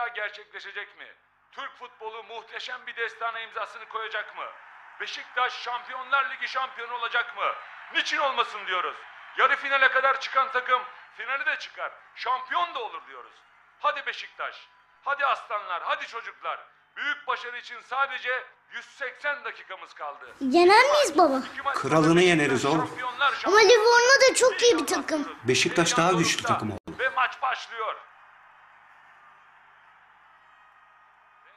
rüya gerçekleşecek mi? Türk futbolu muhteşem bir destana imzasını koyacak mı? Beşiktaş Şampiyonlar Ligi şampiyonu olacak mı? Niçin olmasın diyoruz. Yarı finale kadar çıkan takım finali de çıkar. Şampiyon da olur diyoruz. Hadi Beşiktaş. Hadi aslanlar, hadi çocuklar. Büyük başarı için sadece 180 dakikamız kaldı. Yener miyiz baba? Kralını yeneriz oğlum. Ama. Livorno da çok iyi bir takım. Beşiktaş daha güçlü takım oldu. Ve maç başlıyor.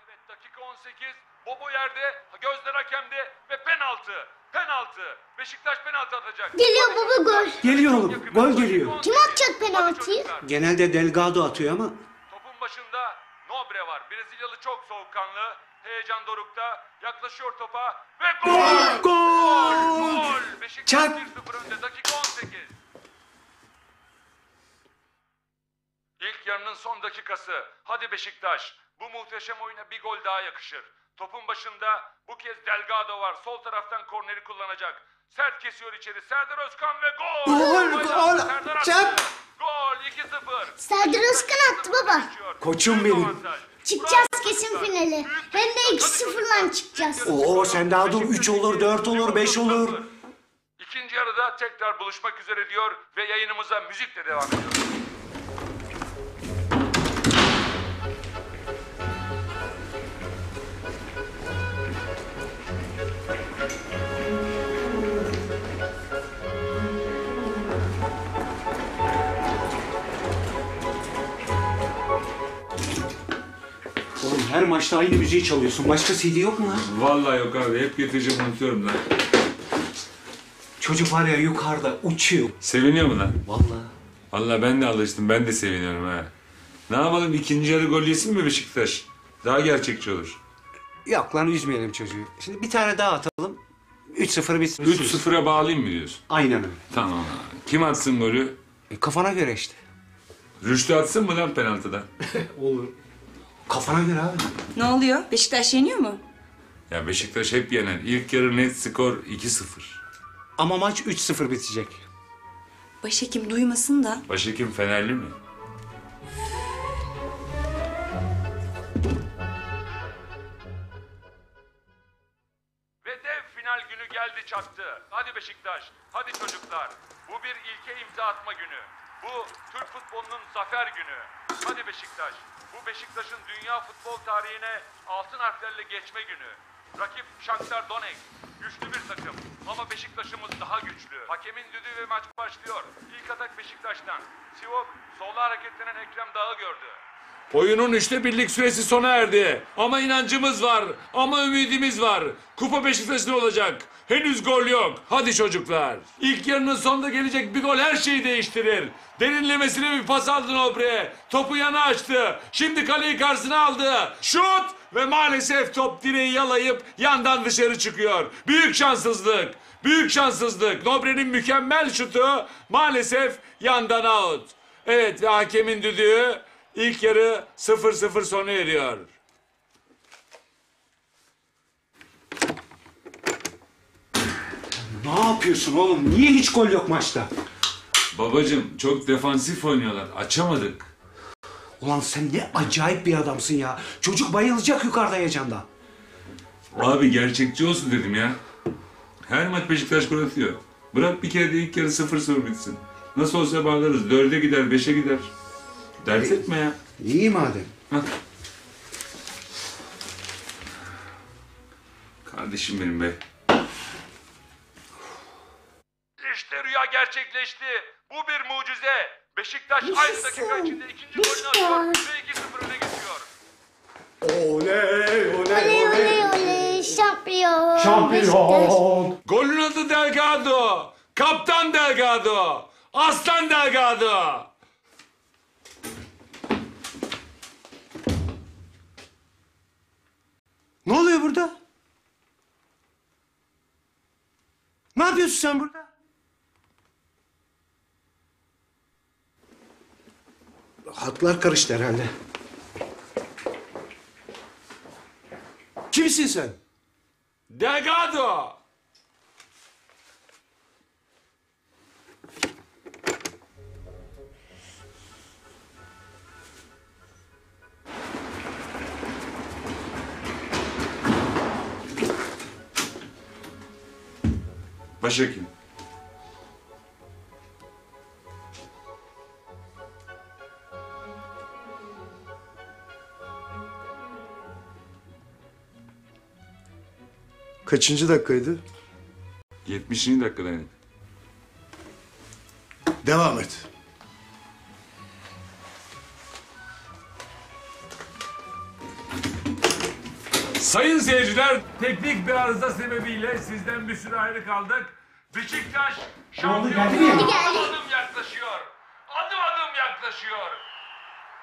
Evet dakika 18. Bobo yerde, gözler hakemde ve penaltı. Penaltı. Beşiktaş penaltı atacak. Geliyor baba gol. Geliyor oğlum, gol geliyor. Kim atacak penaltıyı? Genelde Delgado atıyor ama Topun başında Nobre var. Brezilyalı çok soğukkanlı. Heyecan dorukta. Yaklaşıyor topa. Ve gol! Gol! Gol! Beşiktaş Çak! 1-0 önde. Dakika 18. İlk yarının son dakikası. Hadi Beşiktaş. Bu muhteşem oyuna bir gol daha yakışır. Topun başında bu kez Delgado var. Sol taraftan korneri kullanacak. Sert kesiyor içeri. Serdar Özkan ve gol! Gol, Gol! gol! Serdar attı. Çak! Gol 2-0. Serdar Özkan attı baba. Koçum benim. Çıkacağız kesin finale. Hem de Beşiktaş. 2-0'dan çıkacağız. Oo, sen daha dur. Üç olur, dört olur, beş olur. İkinci yarıda tekrar buluşmak üzere diyor ve yayınımıza müzikle devam ediyoruz. Her maçta aynı müziği çalıyorsun. Başka CD yok mu lan? Vallahi yok abi. Hep getireceğim unutuyorum lan. Çocuk var ya yukarıda uçuyor. Seviniyor mu lan? Vallahi. Vallahi ben de alıştım. Ben de seviniyorum ha. Ne yapalım? ikinci yarı gol yesin mi Beşiktaş? Daha gerçekçi olur. Yok lan üzmeyelim çocuğu. Şimdi bir tane daha atalım. 3-0 bitsin. 3-0'a bağlayayım mı diyorsun? Aynen öyle. Tamam abi. Kim atsın golü? E, kafana göre işte. Rüştü atsın mı lan penaltıdan? Olur. Kafana göre abi. Ne oluyor? Beşiktaş yeniyor mu? Ya Beşiktaş hep yener. İlk yarı net skor 2-0. Ama maç 3-0 bitecek. Başhekim duymasın da. Başhekim Fenerli mi? Ve dev final günü geldi çattı. Hadi Beşiktaş, hadi çocuklar. Bu bir ilke imza atma günü. Bu Türk futbolunun zafer günü. Hadi Beşiktaş. Bu Beşiktaş'ın dünya futbol tarihine altın harflerle geçme günü. Rakip Shakhtar Donetsk. Güçlü bir takım. Ama Beşiktaş'ımız daha güçlü. Hakemin düdüğü ve maç başlıyor. İlk atak Beşiktaş'tan. Sivok solda hareketlenen Ekrem Dağ'ı gördü. Oyunun üçte birlik süresi sona erdi. Ama inancımız var. Ama ümidimiz var. Kupa Beşiktaş'ın olacak. Henüz gol yok. Hadi çocuklar. İlk yarının sonunda gelecek bir gol her şeyi değiştirir. Derinlemesine bir pas aldı Nobre. Topu yana açtı. Şimdi kaleyi karşısına aldı. Şut! Ve maalesef top direği yalayıp yandan dışarı çıkıyor. Büyük şanssızlık. Büyük şanssızlık. Nobre'nin mükemmel şutu maalesef yandan out. Evet ve hakemin düdüğü ilk yarı 0-0 sona eriyor. Ne yapıyorsun oğlum? Niye hiç gol yok maçta? Babacım çok defansif oynuyorlar. Açamadık. Ulan sen ne acayip bir adamsın ya. Çocuk bayılacak yukarıda heyecandan. Abi gerçekçi olsun dedim ya. Her maç Beşiktaş gol atıyor. Bırak bir kere de ilk yarı 0-0 bitsin. Nasıl olsa bağlarız. Dörde gider, beşe gider. Dert etme ya. İyi madem. Hah. Kardeşim benim be. İşte rüya gerçekleşti. Bu bir mucize. Beşiktaş aynı dakika içinde ikinci golünü atıyor ve 2-0 öne geçiyor. Oley Oley oley oley şampiyon. Beşiktaş. Şampiyon. Golün adı Delgado. Kaptan Delgado. Aslan Delgado. Ne oluyor burada? Ne yapıyorsun sen burada? Hatlar karıştı herhalde. Kimsin sen? Delgado. Başhekim. Kaçıncı dakikaydı? 70. dakikadayım. Devam et. Sayın seyirciler, teknik bir arıza sebebiyle sizden bir süre ayrı kaldık. Beşiktaş şampiyonluğa geldi mi? adım adım yaklaşıyor. Adım adım yaklaşıyor.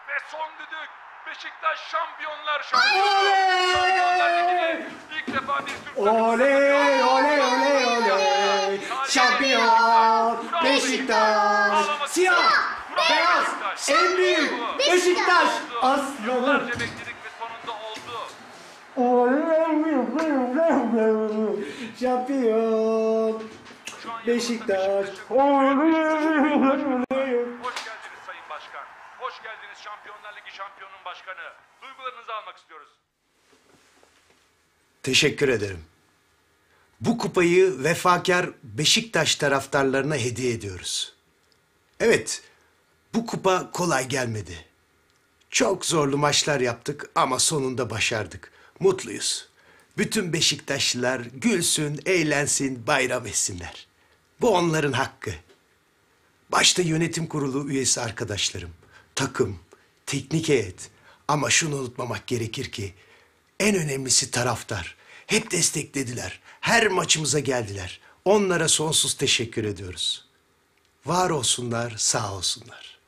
Ve son düdük Beşiktaş şampiyonlar şampiyonu. Şampiyonlar Ligi'ne ilk defa bir Türk takımı Oley, oley, oley, oley. Şampiyon Beşiktaş. Siyah, beyaz, en büyük Beşiktaş. Aslanım. Yıllarca. Şampiyon Beşiktaş. Hoş geldiniz Sayın Başkan. Hoş geldiniz Şampiyonlar Ligi şampiyonun başkanı. Duygularınızı almak istiyoruz. Teşekkür ederim. Bu kupayı vefakar Beşiktaş taraftarlarına hediye ediyoruz. Evet, bu kupa kolay gelmedi. Çok zorlu maçlar yaptık ama sonunda başardık. Mutluyuz. Bütün Beşiktaşlılar gülsün, eğlensin, bayram etsinler. Bu onların hakkı. Başta yönetim kurulu üyesi arkadaşlarım, takım, teknik heyet. Ama şunu unutmamak gerekir ki en önemlisi taraftar. Hep desteklediler. Her maçımıza geldiler. Onlara sonsuz teşekkür ediyoruz. Var olsunlar, sağ olsunlar.